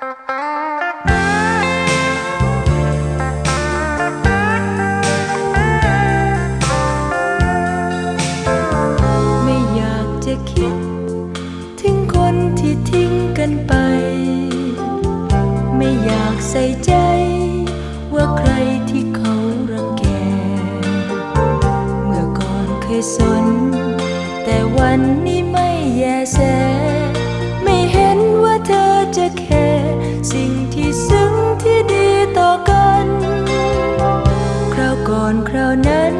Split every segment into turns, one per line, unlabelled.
ไม่อยากจะคิด ถึงคนที่ทิ้งกันไป ไม่อยากใส่ใจ ว่าใครที่เขารังแก เมื่อก่อนเคยสน แต่วันนี้ไม่แยแส ไม่เห็นว่าเธอจะแค่ ก่อนครานั้น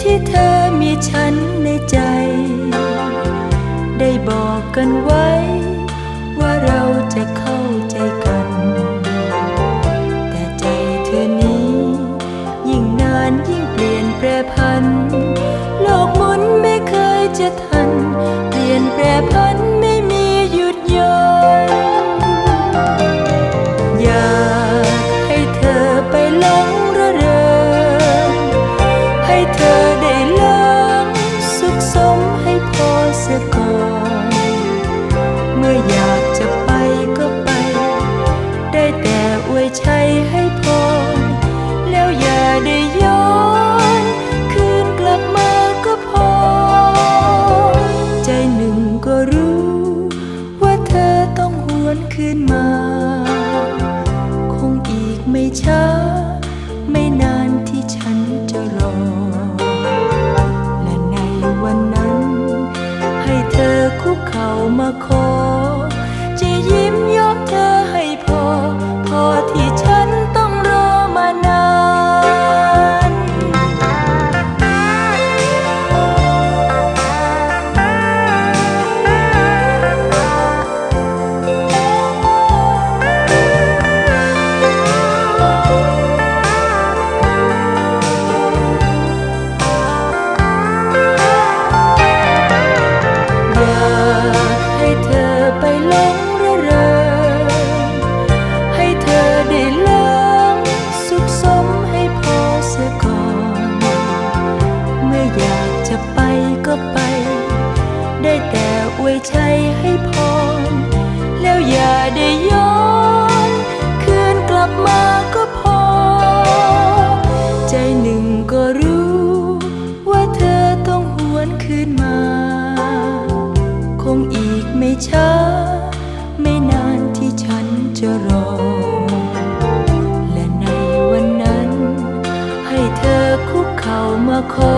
ที่เธอมีฉันในใจ ได้บอกกันไว้ ว่าเราจะเข้าใจกัน แต่ใจเธอนี้ ยิ่งนานยิ่งเปลี่ยนแปรพัน โลกหมุนไม่เคยจะท มื่ออยากจะไปก็ไป ได้แต่อวยชัยให้พรแล้วอย่าได้ย้อน คืนกลับมาก็พอ ใจหนึ่งก็รู้ ว่าเธอต้องหวนคืนมา คงอีกไม่ช้า ไม่นานที่ฉันจะรอ และในวันนั้น ให้เธอคุกเข่ามาขอ อวยชัยให้พร แล้วอย่าได้ย้อน คืนกลับมาก็พอ ใจหนึ่งก็รู้ ว่าเธอต้องหวนคืนมา คงอีกไม่ช้า ไม่นานที่ฉันจะรอ และในวันนั้น ให้เธอคุกเข่ามาขอ